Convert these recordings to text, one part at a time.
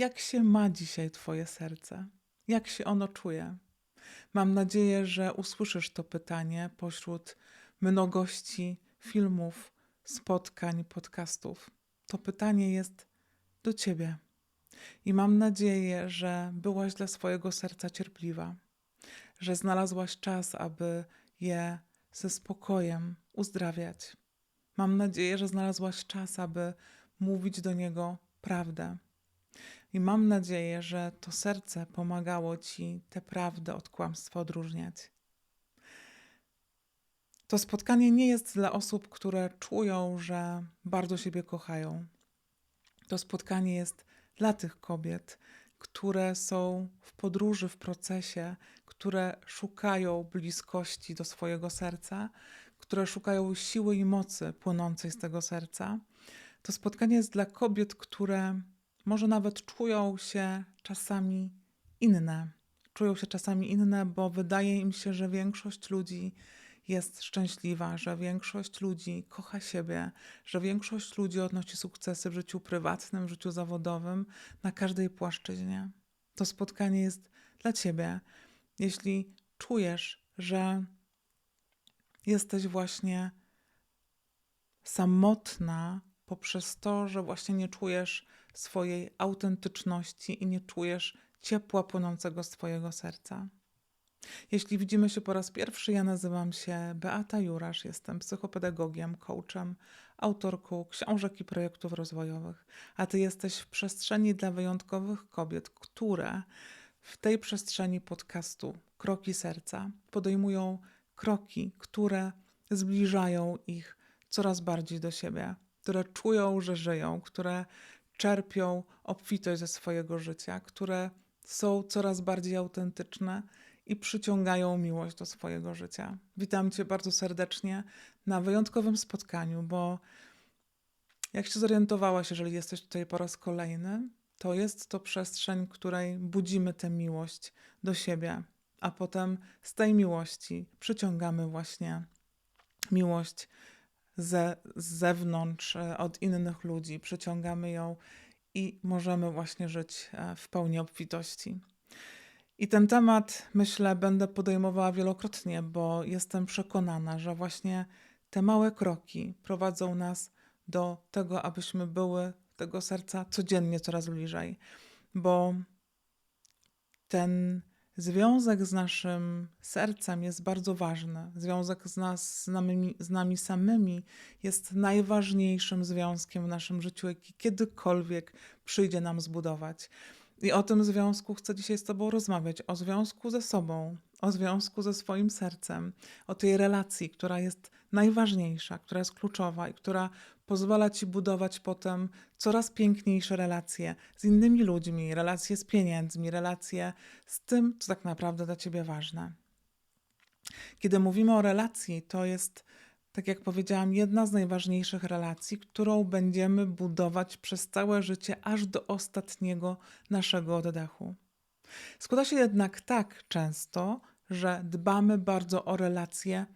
Jak się ma dzisiaj Twoje serce? Jak się ono czuje? Mam nadzieję, że usłyszysz to pytanie pośród mnogości filmów, spotkań, podcastów. To pytanie jest do Ciebie. I mam nadzieję, że byłaś dla swojego serca cierpliwa, że znalazłaś czas, aby je ze spokojem uzdrawiać. Mam nadzieję, że znalazłaś czas, aby mówić do niego prawdę. I mam nadzieję, że to serce pomagało ci tę prawdę od kłamstwa odróżniać. To spotkanie nie jest dla osób, które czują, że bardzo siebie kochają. To spotkanie jest dla tych kobiet, które są w podróży, w procesie, które szukają bliskości do swojego serca, które szukają siły i mocy płynącej z tego serca. To spotkanie jest dla kobiet, które może nawet czują się czasami inne. Czują się czasami inne, bo wydaje im się, że większość ludzi jest szczęśliwa, że większość ludzi kocha siebie, że większość ludzi odnosi sukcesy w życiu prywatnym, w życiu zawodowym, na każdej płaszczyźnie. To spotkanie jest dla ciebie. Jeśli czujesz, że jesteś właśnie samotna poprzez to, że właśnie nie czujesz swojej autentyczności i nie czujesz ciepła płynącego z Twojego serca. Jeśli widzimy się po raz pierwszy, ja nazywam się Beata Jurasz, jestem psychopedagogiem, coachem, autorką książek i projektów rozwojowych, a Ty jesteś w przestrzeni dla wyjątkowych kobiet, które w tej przestrzeni podcastu Kroki Serca podejmują kroki, które zbliżają ich coraz bardziej do siebie, które czują, że żyją, które czerpią obfitość ze swojego życia, które są coraz bardziej autentyczne i przyciągają miłość do swojego życia. Witam Cię bardzo serdecznie na wyjątkowym spotkaniu, bo jak się zorientowałaś, jeżeli jesteś tutaj po raz kolejny, to jest to przestrzeń, której budzimy tę miłość do siebie, a potem z tej miłości przyciągamy właśnie miłość ze, z zewnątrz, e, od innych ludzi, przyciągamy ją i możemy właśnie żyć e, w pełni obfitości. I ten temat, myślę, będę podejmowała wielokrotnie, bo jestem przekonana, że właśnie te małe kroki prowadzą nas do tego, abyśmy były tego serca codziennie coraz bliżej, bo ten Związek z naszym sercem jest bardzo ważny. Związek z, nas, z, nami, z nami samymi jest najważniejszym związkiem w naszym życiu, jaki kiedykolwiek przyjdzie nam zbudować. I o tym związku chcę dzisiaj z Tobą rozmawiać o związku ze sobą, o związku ze swoim sercem, o tej relacji, która jest najważniejsza, która jest kluczowa i która pozwala ci budować potem coraz piękniejsze relacje z innymi ludźmi, relacje z pieniędzmi, relacje z tym, co tak naprawdę dla ciebie ważne. Kiedy mówimy o relacji, to jest, tak jak powiedziałam, jedna z najważniejszych relacji, którą będziemy budować przez całe życie, aż do ostatniego naszego oddechu. Składa się jednak tak często, że dbamy bardzo o relacje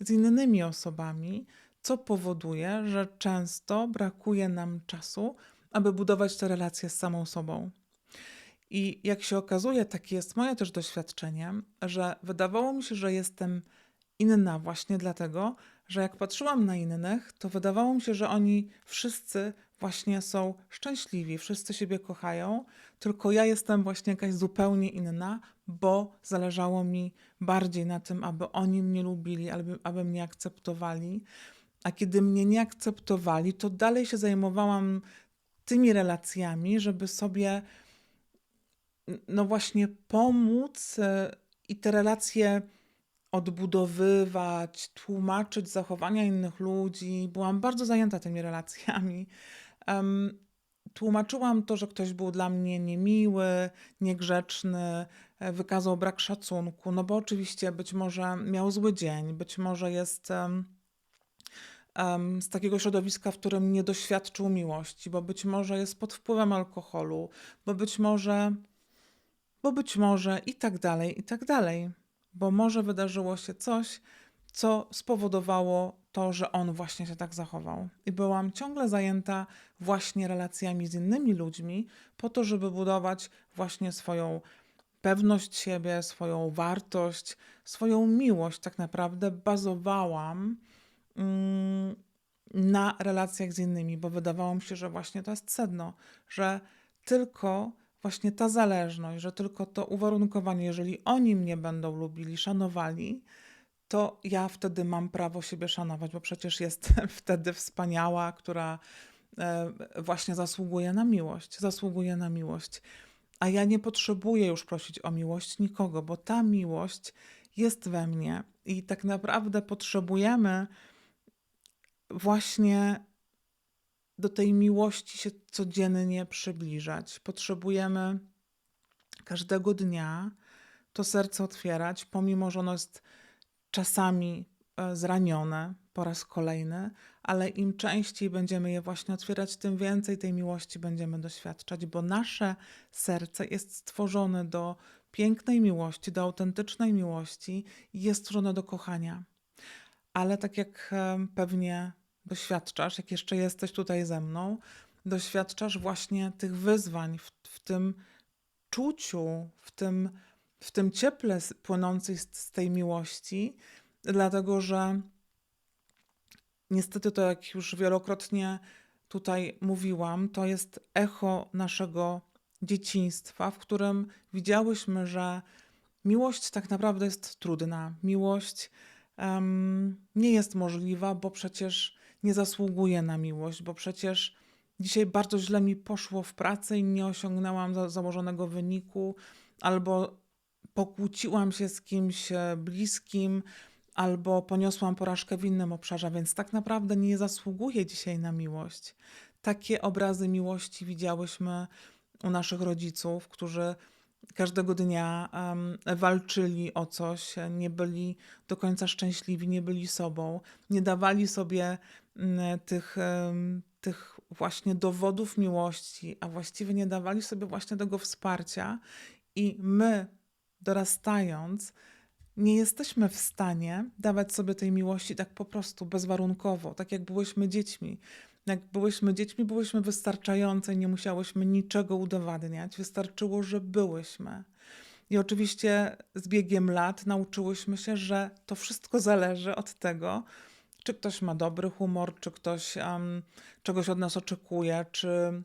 z innymi osobami, co powoduje, że często brakuje nam czasu, aby budować te relacje z samą sobą. I jak się okazuje, takie jest moje też doświadczenie, że wydawało mi się, że jestem inna właśnie dlatego, że jak patrzyłam na innych, to wydawało mi się, że oni wszyscy właśnie są szczęśliwi, wszyscy siebie kochają, tylko ja jestem właśnie jakaś zupełnie inna, bo zależało mi bardziej na tym, aby oni mnie lubili, aby, aby mnie akceptowali. A kiedy mnie nie akceptowali, to dalej się zajmowałam tymi relacjami, żeby sobie, no właśnie, pomóc e, i te relacje odbudowywać, tłumaczyć zachowania innych ludzi. Byłam bardzo zajęta tymi relacjami. Um, tłumaczyłam to, że ktoś był dla mnie niemiły, niegrzeczny, e, wykazał brak szacunku, no bo oczywiście być może miał zły dzień, być może jest um, z takiego środowiska, w którym nie doświadczył miłości, bo być może jest pod wpływem alkoholu, bo być może, bo być może i tak dalej, i tak dalej bo może wydarzyło się coś, co spowodowało to, że on właśnie się tak zachował. I byłam ciągle zajęta właśnie relacjami z innymi ludźmi, po to, żeby budować właśnie swoją pewność siebie, swoją wartość, swoją miłość. Tak naprawdę bazowałam mm, na relacjach z innymi, bo wydawało mi się, że właśnie to jest sedno, że tylko właśnie ta zależność, że tylko to uwarunkowanie, jeżeli oni mnie będą lubili, szanowali, to ja wtedy mam prawo siebie szanować, bo przecież jestem wtedy wspaniała, która e, właśnie zasługuje na miłość, zasługuje na miłość. A ja nie potrzebuję już prosić o miłość nikogo, bo ta miłość jest we mnie i tak naprawdę potrzebujemy właśnie do tej miłości się codziennie przybliżać. Potrzebujemy każdego dnia to serce otwierać, pomimo że ono jest czasami e, zranione po raz kolejny, ale im częściej będziemy je właśnie otwierać, tym więcej tej miłości będziemy doświadczać, bo nasze serce jest stworzone do pięknej miłości, do autentycznej miłości i jest stworzone do kochania. Ale tak jak e, pewnie doświadczasz, jak jeszcze jesteś tutaj ze mną, doświadczasz właśnie tych wyzwań w, w tym czuciu, w tym, w tym cieple płynącej z, z tej miłości, dlatego że niestety to, jak już wielokrotnie tutaj mówiłam, to jest echo naszego dzieciństwa, w którym widziałyśmy, że miłość tak naprawdę jest trudna. Miłość um, nie jest możliwa, bo przecież nie zasługuję na miłość, bo przecież dzisiaj bardzo źle mi poszło w pracy i nie osiągnęłam za założonego wyniku, albo pokłóciłam się z kimś e, bliskim, albo poniosłam porażkę w innym obszarze, więc tak naprawdę nie zasługuję dzisiaj na miłość. Takie obrazy miłości widziałyśmy u naszych rodziców, którzy każdego dnia um, walczyli o coś, nie byli do końca szczęśliwi, nie byli sobą, nie dawali sobie tych, tych właśnie dowodów miłości, a właściwie nie dawali sobie właśnie tego wsparcia. I my, dorastając, nie jesteśmy w stanie dawać sobie tej miłości tak po prostu, bezwarunkowo, tak jak byłyśmy dziećmi. Jak byłyśmy dziećmi, byłyśmy wystarczające, nie musiałyśmy niczego udowadniać, wystarczyło, że byłyśmy. I oczywiście z biegiem lat nauczyłyśmy się, że to wszystko zależy od tego, czy ktoś ma dobry humor, czy ktoś um, czegoś od nas oczekuje, czy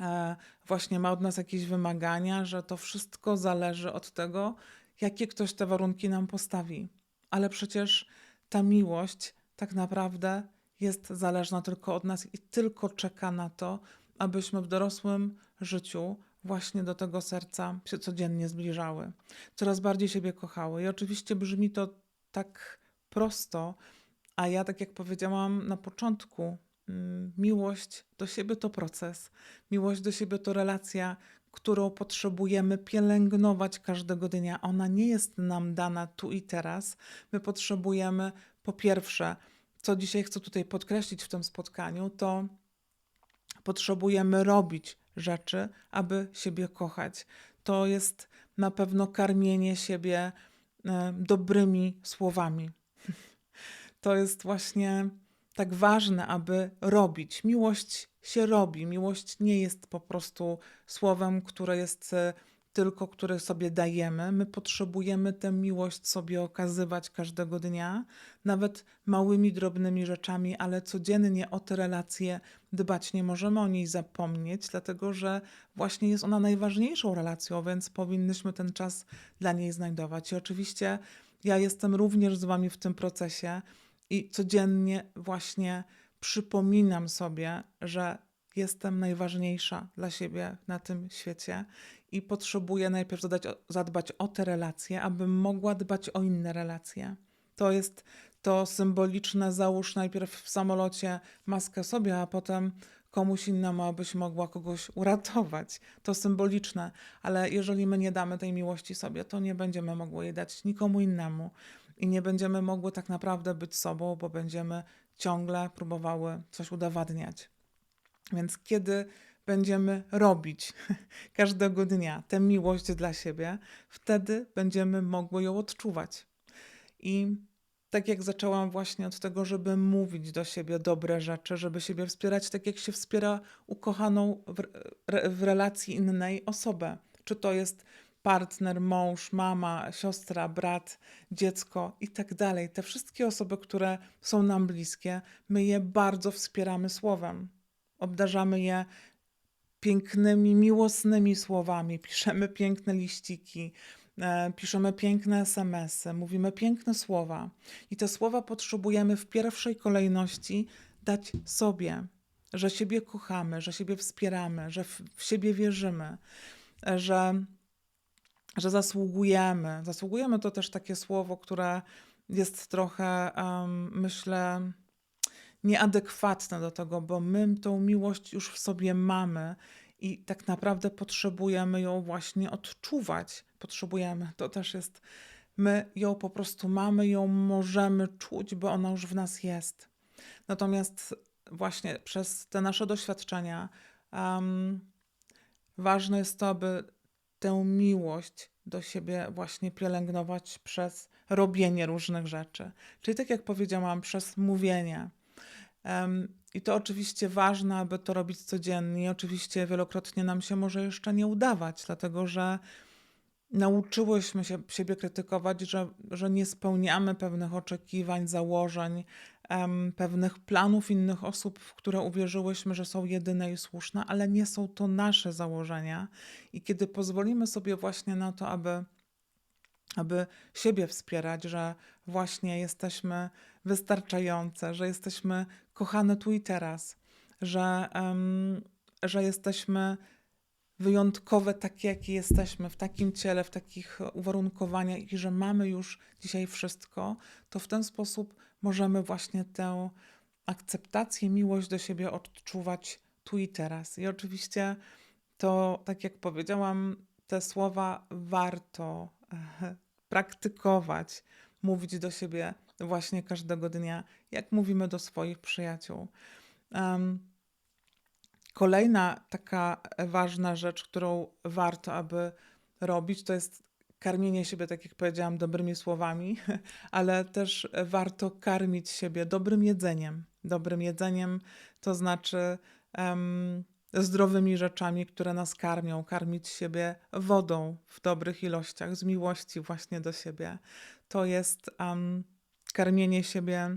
e, właśnie ma od nas jakieś wymagania, że to wszystko zależy od tego, jakie ktoś te warunki nam postawi. Ale przecież ta miłość tak naprawdę jest zależna tylko od nas i tylko czeka na to, abyśmy w dorosłym życiu właśnie do tego serca się codziennie zbliżały, coraz bardziej siebie kochały. I oczywiście brzmi to tak prosto, a ja, tak jak powiedziałam na początku, mm, miłość do siebie to proces. Miłość do siebie to relacja, którą potrzebujemy pielęgnować każdego dnia. Ona nie jest nam dana tu i teraz. My potrzebujemy, po pierwsze, co dzisiaj chcę tutaj podkreślić w tym spotkaniu, to potrzebujemy robić rzeczy, aby siebie kochać. To jest na pewno karmienie siebie e, dobrymi słowami to jest właśnie tak ważne, aby robić. Miłość się robi. Miłość nie jest po prostu słowem, które jest e, tylko, które sobie dajemy. My potrzebujemy tę miłość sobie okazywać każdego dnia, nawet małymi, drobnymi rzeczami, ale codziennie o te relacje dbać. Nie możemy o niej zapomnieć, dlatego że właśnie jest ona najważniejszą relacją, więc powinnyśmy ten czas dla niej znajdować. I oczywiście ja jestem również z Wami w tym procesie i codziennie właśnie przypominam sobie, że jestem najważniejsza dla siebie na tym świecie i potrzebuję najpierw zadbać o te relacje, abym mogła dbać o inne relacje. To jest to symboliczne, załóż najpierw w samolocie maskę sobie, a potem komuś innemu, abyś mogła kogoś uratować. To symboliczne, ale jeżeli my nie damy tej miłości sobie, to nie będziemy mogły jej dać nikomu innemu i nie będziemy mogły tak naprawdę być sobą, bo będziemy ciągle próbowały coś udowadniać. Więc kiedy będziemy robić każdego dnia tę miłość dla siebie, wtedy będziemy mogły ją odczuwać. I tak jak zaczęłam właśnie od tego, żeby mówić do siebie dobre rzeczy, żeby siebie wspierać, tak jak się wspiera ukochaną w, w relacji innej osobę. Czy to jest partner, mąż, mama, siostra, brat, dziecko i tak dalej. Te wszystkie osoby, które są nam bliskie, my je bardzo wspieramy słowem. Obdarzamy je pięknymi, miłosnymi słowami, piszemy piękne liściki, e, piszemy piękne SMS-y, mówimy piękne słowa. I te słowa potrzebujemy w pierwszej kolejności dać sobie, że siebie kochamy, że siebie wspieramy, że w, siebie wierzymy, e, że, że zasługujemy. Zasługujemy to też takie słowo, które jest trochę, um, myślę, nieadekwatne do tego, bo my tą miłość już w sobie mamy i tak naprawdę potrzebujemy ją właśnie odczuwać. Potrzebujemy, to też jest, my ją po prostu mamy, ją możemy czuć, bo ona już w nas jest. Natomiast właśnie przez te nasze doświadczenia um, ważne jest to, aby tę miłość do siebie właśnie pielęgnować przez robienie różnych rzeczy. Czyli tak jak powiedziałam, przez mówienie. Um, I to oczywiście ważne, aby to robić codziennie. Oczywiście wielokrotnie nam się może jeszcze nie udawać, dlatego że nauczyłyśmy się siebie krytykować, że, że nie spełniamy pewnych oczekiwań, założeń, pewnych planów innych osób, w które uwierzyłyśmy, że są jedyne i słuszne, ale nie są to nasze założenia. I kiedy pozwolimy sobie właśnie na to, aby, aby siebie wspierać, że właśnie jesteśmy wystarczające, że jesteśmy kochane tu i teraz, że, że jesteśmy wyjątkowe takie, jakie jesteśmy, w takim ciele, w takich uwarunkowaniach i że mamy już dzisiaj wszystko, to w ten sposób możemy właśnie tę akceptację, miłość do siebie odczuwać tu i teraz. I oczywiście to, tak jak powiedziałam, te słowa warto praktykować, mówić do siebie właśnie każdego dnia, jak mówimy do swoich przyjaciół. Um, kolejna taka ważna rzecz, którą warto, aby robić, to jest karmienie siebie, tak jak powiedziałam, dobrymi słowami, ale też warto karmić siebie dobrym jedzeniem. Dobrym jedzeniem to znaczy um, zdrowymi rzeczami, które nas karmią, karmić siebie wodą w dobrych ilościach, z miłości właśnie do siebie. To jest um, karmienie siebie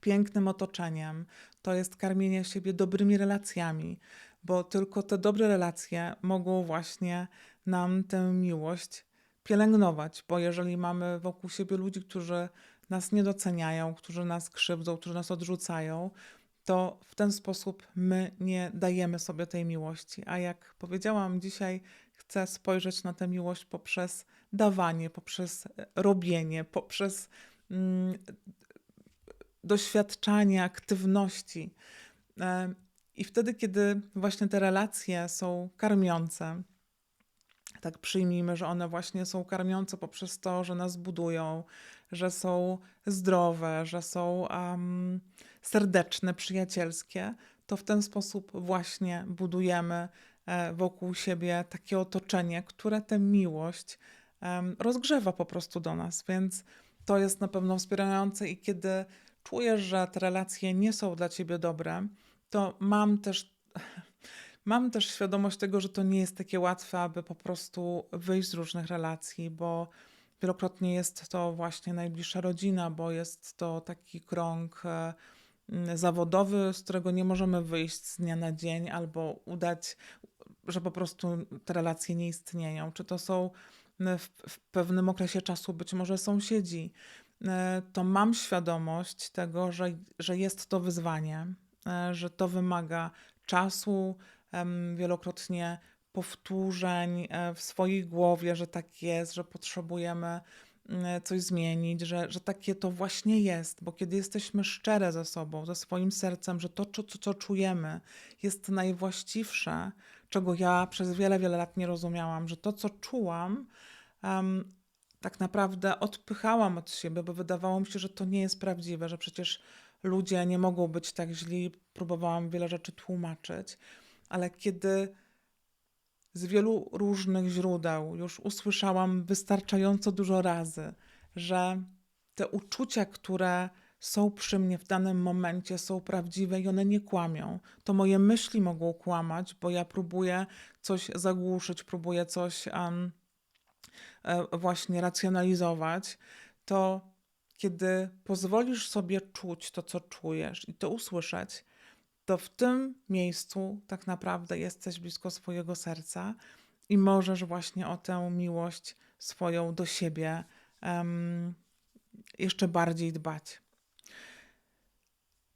pięknym otoczeniem, to jest karmienie siebie dobrymi relacjami, bo tylko te dobre relacje mogą właśnie nam tę miłość pielęgnować, bo jeżeli mamy wokół siebie ludzi, którzy nas nie doceniają, którzy nas krzywdzą, którzy nas odrzucają, to w ten sposób my nie dajemy sobie tej miłości. A jak powiedziałam dzisiaj, chcę spojrzeć na tę miłość poprzez dawanie, poprzez robienie, poprzez mm, doświadczanie aktywności. E, I wtedy, kiedy właśnie te relacje są karmiące, tak przyjmijmy, że one właśnie są karmiące poprzez to, że nas budują, że są zdrowe, że są um, serdeczne, przyjacielskie, to w ten sposób właśnie budujemy e, wokół siebie takie otoczenie, które tę miłość rozgrzewa po prostu do nas. Więc to jest na pewno wspierające i kiedy czujesz, że te relacje nie są dla ciebie dobre, to mam też, mam też świadomość tego, że to nie jest takie łatwe, aby po prostu wyjść z różnych relacji, bo wielokrotnie jest to właśnie najbliższa rodzina, bo jest to taki krąg e, zawodowy, z którego nie możemy wyjść z dnia na dzień albo udać, że po prostu te relacje nie istnieją. Czy to są w, w pewnym okresie czasu być może sąsiedzi, E, to mam świadomość tego, że, że jest to wyzwanie, e, że to wymaga czasu, wielokrotnie powtórzeń e, w swojej głowie, że tak jest, że potrzebujemy coś zmienić, że, że takie to właśnie jest, bo kiedy jesteśmy szczere ze sobą, ze swoim sercem, że to, co, co czujemy, jest najwłaściwsze, czego ja przez wiele, wiele lat nie rozumiałam, że to, co czułam, um, tak naprawdę odpychałam od siebie, bo wydawało mi się, że to nie jest prawdziwe, że przecież ludzie nie mogą być tak źli. Próbowałam wiele rzeczy tłumaczyć, ale kiedy z wielu różnych źródeł już usłyszałam wystarczająco dużo razy, że te uczucia, które są przy mnie w danym momencie, są prawdziwe i one nie kłamią. To moje myśli mogą kłamać, bo ja próbuję coś zagłuszyć, próbuję coś um, właśnie racjonalizować. To kiedy pozwolisz sobie czuć to, co czujesz i to usłyszeć, to w tym miejscu tak naprawdę jesteś blisko swojego serca i możesz właśnie o tę miłość swoją do siebie um, jeszcze bardziej dbać.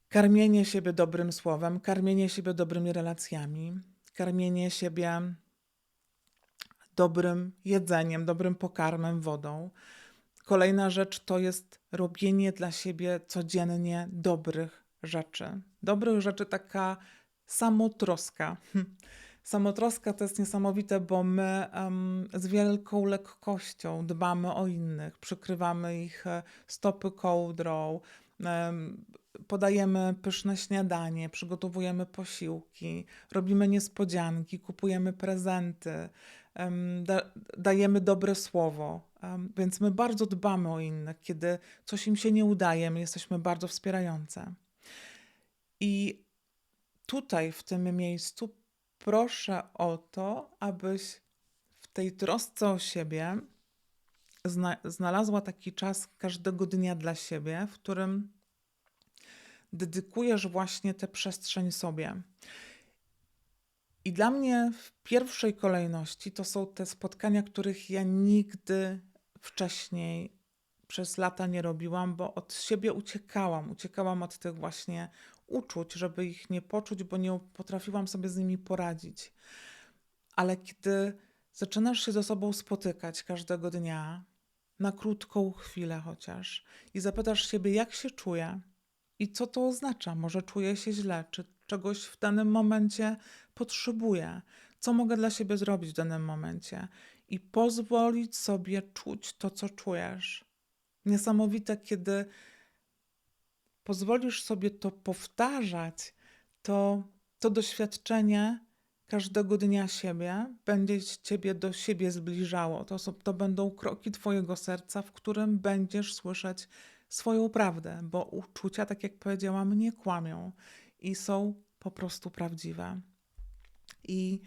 Karmienie siebie dobrym słowem, karmienie siebie dobrymi relacjami, karmienie siebie dobrym jedzeniem, dobrym pokarmem, wodą. Kolejna rzecz to jest robienie dla siebie codziennie dobrych rzeczy. Dobrych rzeczy, taka samotroska. Samotroska to jest niesamowite, bo my um, z wielką lekkością dbamy o innych, przykrywamy ich e, stopy kołdrą, um, podajemy pyszne śniadanie, przygotowujemy posiłki, robimy niespodzianki, kupujemy prezenty, um, da, dajemy dobre słowo. więc my bardzo dbamy o innych. Kiedy coś im się nie udaje, my jesteśmy bardzo wspierające. I tutaj, w tym miejscu, proszę o to, abyś w tej trosce o siebie zna znalazła taki czas każdego dnia dla siebie, w którym dedykujesz właśnie tę przestrzeń sobie. I dla mnie w pierwszej kolejności to są te spotkania, których ja nigdy wcześniej przez lata nie robiłam, bo od siebie uciekałam. Uciekałam od tych właśnie uczuć, żeby ich nie poczuć, bo nie potrafiłam sobie z nimi poradzić. Ale kiedy zaczynasz się ze sobą spotykać każdego dnia, na krótką chwilę chociaż, i zapytasz siebie, jak się czuję i co to oznacza, może czuję się źle, czy czegoś w danym momencie potrzebuję, co mogę dla siebie zrobić w danym momencie, i pozwolić sobie czuć to, co czujesz. Niesamowite, kiedy pozwolisz sobie to powtarzać, to to doświadczenie każdego dnia siebie będzie ciebie do siebie zbliżało. To, to będą kroki twojego serca, w którym będziesz słyszeć swoją prawdę, bo uczucia, tak jak powiedziałam, nie kłamią i są po prostu prawdziwe. I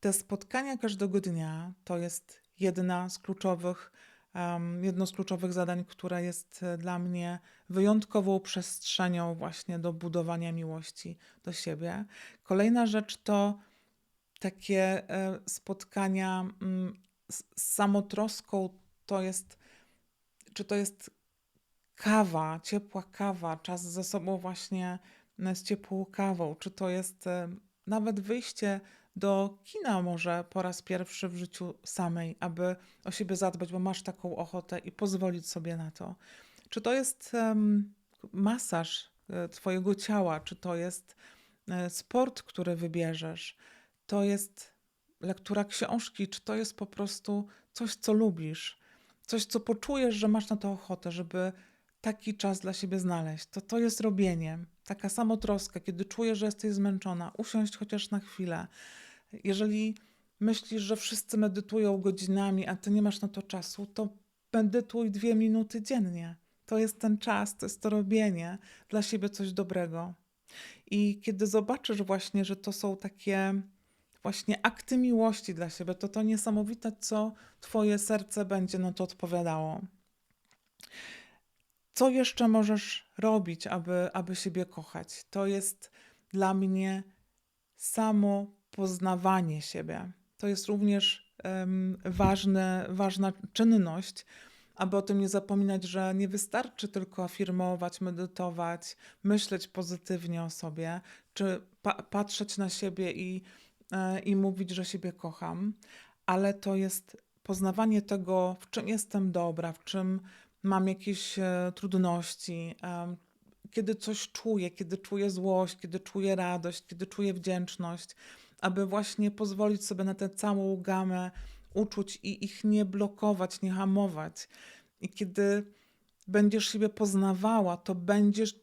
te spotkania każdego dnia to jest jedna z kluczowych jedno z kluczowych zadań, które jest e, dla mnie wyjątkową przestrzenią właśnie do budowania miłości do siebie. Kolejna rzecz to takie e, spotkania mm, z samotroską, to jest, czy to jest kawa, ciepła kawa, czas ze sobą właśnie e, z ciepłą kawą, czy to jest nawet wyjście do kina może po raz pierwszy w życiu samej, aby o siebie zadbać, bo masz taką ochotę i pozwolić sobie na to. Czy to jest um, masaż e, Twojego ciała, czy to jest e, sport, który wybierzesz, to jest lektura książki, czy to jest po prostu coś, co lubisz, coś, co poczujesz, że masz na to ochotę, żeby taki czas dla siebie znaleźć. To to jest robienie, taka samotroska, kiedy czujesz, że jesteś zmęczona, usiąść chociaż na chwilę, jeżeli myślisz, że wszyscy medytują godzinami, a ty nie masz na to czasu, to medytuj dwie minuty dziennie. To jest ten czas, to jest to robienie dla siebie coś dobrego. I kiedy zobaczysz właśnie, że to są takie właśnie akty miłości dla siebie, to to niesamowite, co Twoje serce będzie na to odpowiadało. Co jeszcze możesz robić, aby, aby siebie kochać? To jest dla mnie samo poznawanie siebie. To jest również um, ważne, ważna czynność, aby o tym nie zapominać, że nie wystarczy tylko afirmować, medytować, myśleć pozytywnie o sobie, czy pa patrzeć na siebie i, e, i mówić, że siebie kocham, ale to jest poznawanie tego, w czym jestem dobra, w czym mam jakieś e, trudności, e, kiedy coś czuję, kiedy czuję złość, kiedy czuję radość, kiedy czuję wdzięczność aby właśnie pozwolić sobie na tę całą gamę uczuć i ich nie blokować, nie hamować. I kiedy będziesz siebie poznawała, to będziesz,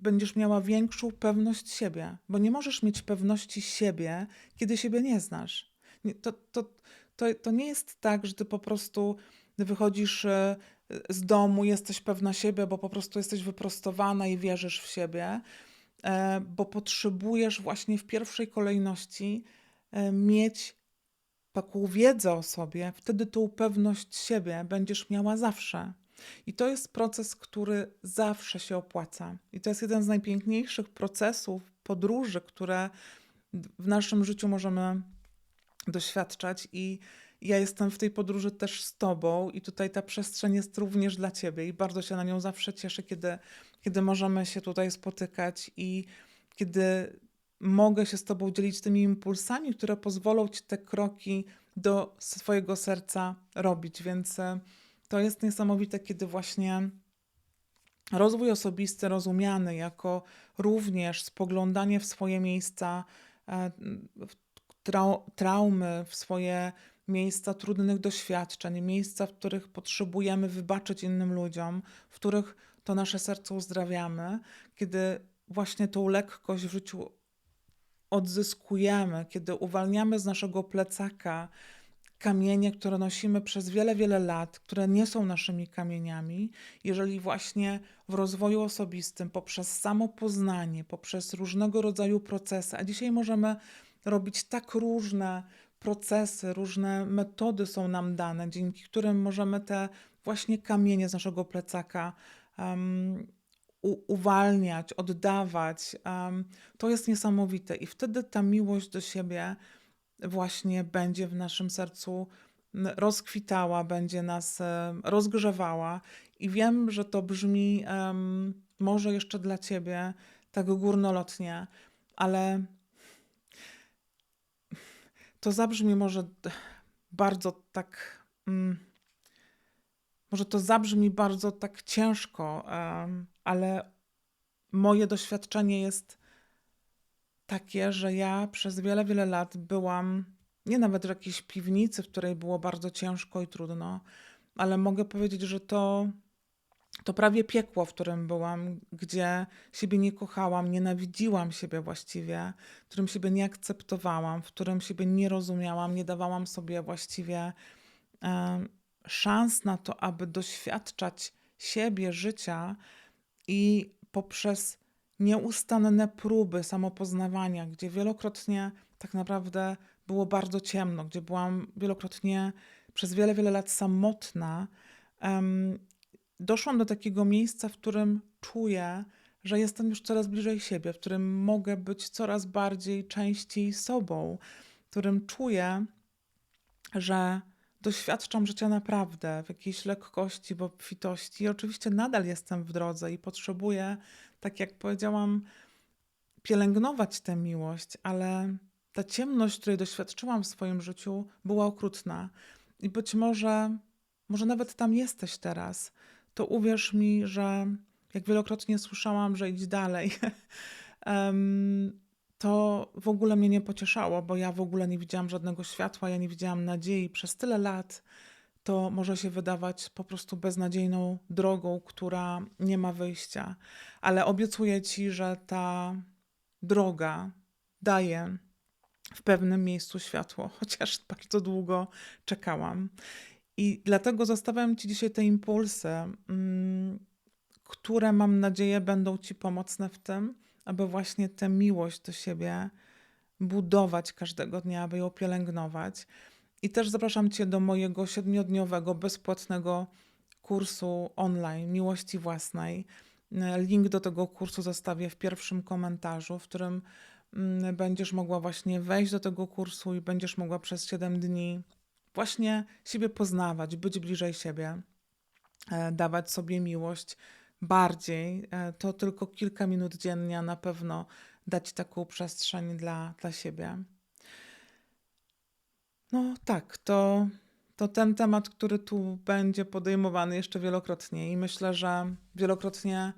będziesz miała większą pewność siebie, bo nie możesz mieć pewności siebie, kiedy siebie nie znasz. To, to, to, to nie jest tak, że ty po prostu wychodzisz e, z domu, jesteś pewna siebie, bo po prostu jesteś wyprostowana i wierzysz w siebie, bo potrzebujesz właśnie w pierwszej kolejności e, mieć taką wiedzę o sobie, wtedy tą pewność siebie będziesz miała zawsze. I to jest proces, który zawsze się opłaca. I to jest jeden z najpiękniejszych procesów podróży, które w naszym życiu możemy doświadczać. I ja jestem w tej podróży też z Tobą, i tutaj ta przestrzeń jest również dla Ciebie. I bardzo się na nią zawsze cieszę, kiedy, kiedy możemy się tutaj spotykać i kiedy mogę się z Tobą dzielić tymi impulsami, które pozwolą Ci te kroki do swojego serca robić. Więc e, to jest niesamowite, kiedy właśnie rozwój osobisty rozumiany jako również spoglądanie w swoje miejsca e, traumy, w swoje miejsca trudnych doświadczeń, miejsca, w których potrzebujemy wybaczyć innym ludziom, w których to nasze serce uzdrawiamy, kiedy właśnie tą lekkość w życiu odzyskujemy, kiedy uwalniamy z naszego plecaka kamienie, które nosimy przez wiele, wiele lat, które nie są naszymi kamieniami, jeżeli właśnie w rozwoju osobistym, poprzez samopoznanie, poprzez różnego rodzaju procesy, a dzisiaj możemy robić tak różne procesy, różne metody są nam dane, dzięki którym możemy te właśnie kamienie z naszego plecaka um, uwalniać, oddawać. Um, to jest niesamowite i wtedy ta miłość do siebie właśnie będzie w naszym sercu rozkwitała, będzie nas rozgrzewała. I wiem, że to brzmi um, może jeszcze dla ciebie tak górnolotnie, ale to zabrzmi może bardzo tak. Um, może to zabrzmi bardzo tak ciężko, um, ale moje doświadczenie jest takie, że ja przez wiele, wiele lat byłam nie nawet w jakiejś piwnicy, w której było bardzo ciężko i trudno, ale mogę powiedzieć, że to, to prawie piekło, w którym byłam, gdzie siebie nie kochałam, nienawidziłam siebie właściwie, w którym siebie nie akceptowałam, w którym siebie nie rozumiałam, nie dawałam sobie właściwie szans na to, aby doświadczać siebie, życia i poprzez nieustanne próby samopoznawania, gdzie wielokrotnie tak naprawdę było bardzo ciemno, gdzie byłam wielokrotnie przez wiele, wiele lat samotna, doszłam do takiego miejsca, w którym czuję, że jestem już coraz bliżej siebie, w którym mogę być coraz bardziej częściej sobą, w którym czuję, że doświadczam życia naprawdę w jakiejś lekkości, w obfitości. I oczywiście nadal jestem w drodze i potrzebuję tak jak powiedziałam, pielęgnować tę miłość, ale ta ciemność, której doświadczyłam w swoim życiu, była okrutna. I być może, może nawet tam jesteś teraz, to uwierz mi, że jak wielokrotnie słyszałam, że idź dalej, to w ogóle mnie nie pocieszało, bo ja w ogóle nie widziałam żadnego światła, ja nie widziałam nadziei przez tyle lat to może się wydawać po prostu beznadziejną drogą, która nie ma wyjścia. Ale obiecuję ci, że ta droga daje w pewnym miejscu światło, chociaż bardzo długo czekałam. I dlatego zostawiam Ci dzisiaj te impulsy, mm, które mam nadzieję będą Ci pomocne w tym, aby właśnie tę miłość do siebie budować każdego dnia, aby ją pielęgnować. I też zapraszam Cię do mojego siedmiodniowego, bezpłatnego kursu online Miłości Własnej. Link do tego kursu zostawię w pierwszym komentarzu, w którym mm, będziesz mogła właśnie wejść do tego kursu i będziesz mogła przez 7 dni właśnie siebie poznawać, być bliżej siebie, e, dawać sobie miłość bardziej. E, to tylko kilka minut dziennie na pewno dać taką przestrzeń dla, dla siebie. No tak, to, to ten temat, który tu będzie podejmowany jeszcze wielokrotnie i myślę, że wielokrotnie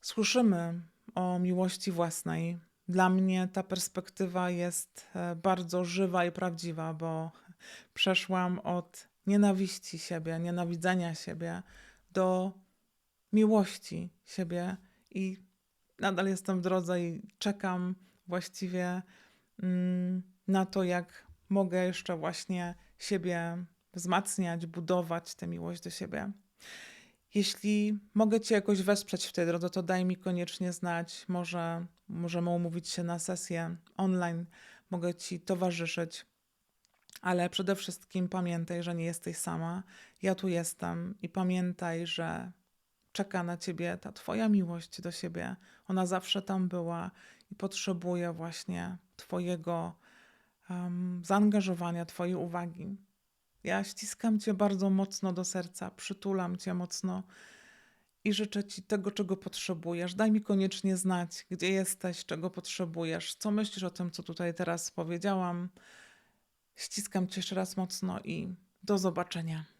słyszymy o miłości własnej. Dla mnie ta perspektywa jest e, bardzo żywa i prawdziwa, bo przeszłam od nienawiści siebie, nienawidzenia siebie do miłości siebie i nadal jestem w drodze i czekam właściwie mm, na to, jak mogę jeszcze właśnie siebie wzmacniać, budować tę miłość do siebie. Jeśli mogę Cię jakoś wesprzeć w tej drodze, to daj mi koniecznie znać. Może możemy umówić się na sesję online, mogę Ci towarzyszyć. Ale przede wszystkim pamiętaj, że nie jesteś sama. Ja tu jestem i pamiętaj, że czeka na ciebie ta Twoja miłość do siebie. Ona zawsze tam była i potrzebuje właśnie Twojego um, zaangażowania, Twojej uwagi. Ja ściskam Cię bardzo mocno do serca, przytulam Cię mocno i życzę Ci tego, czego potrzebujesz. Daj mi koniecznie znać, gdzie jesteś, czego potrzebujesz, co myślisz o tym, co tutaj teraz powiedziałam. Ściskam Cię jeszcze raz mocno i do zobaczenia.